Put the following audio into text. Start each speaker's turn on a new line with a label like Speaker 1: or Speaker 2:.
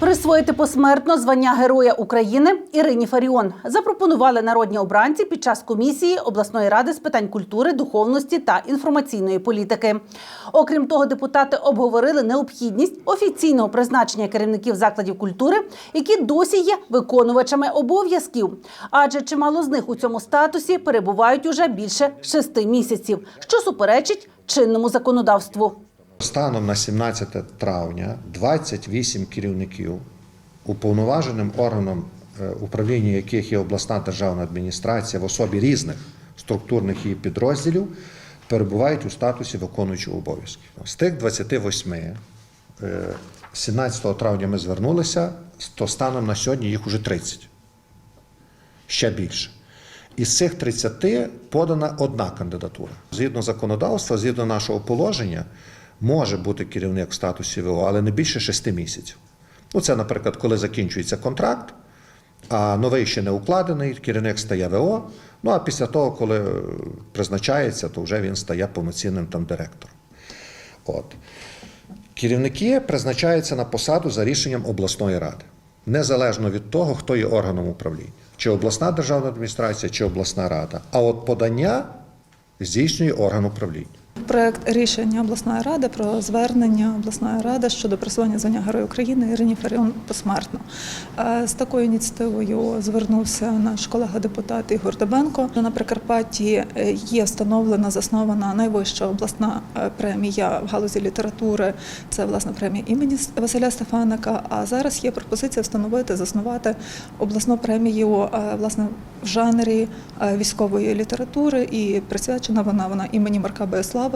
Speaker 1: Присвоїти посмертно звання Героя України Ірині Фаріон запропонували народні обранці під час комісії обласної ради з питань культури, духовності та інформаційної політики. Окрім того, депутати обговорили необхідність офіційного призначення керівників закладів культури, які досі є виконувачами обов'язків. Адже чимало з них у цьому статусі перебувають уже більше шести місяців, що суперечить чинному законодавству.
Speaker 2: Станом на 17 травня 28 керівників, уповноваженим органом е, управління яких є обласна державна адміністрація в особі різних структурних її підрозділів, перебувають у статусі виконуючого обов'язків. З тих 28, е, 17 травня ми звернулися, то станом на сьогодні їх уже 30. Ще більше. Із цих 30 подана одна кандидатура. Згідно законодавства, згідно нашого положення, може бути керівник в статусі ВО, але не більше 6 місяців. Ну, це, наприклад, коли закінчується контракт, а новий ще не укладений, керівник стає ВО. Ну а після того, коли призначається, то вже він стає повноцінним там директором. От. Керівники призначаються на посаду за рішенням обласної ради, незалежно від того, хто є органом управління, чи обласна державна адміністрація, чи обласна рада. А от подання здійснює орган управління.
Speaker 3: Проект рішення обласної ради про звернення обласної ради щодо присвоєння звання Героя України Ірині Фаріон посмертно. Е, З такою ініціативою звернувся наш колега депутат Ігор Дебенко. На Прикарпатті е, є встановлена заснована найвища обласна е, премія в галузі літератури. Це власне премія імені Василя Стефаника. А зараз є пропозиція встановити, заснувати обласну премію власне в жанрі військової літератури і присвячена вона вона імені Марка Боєслава.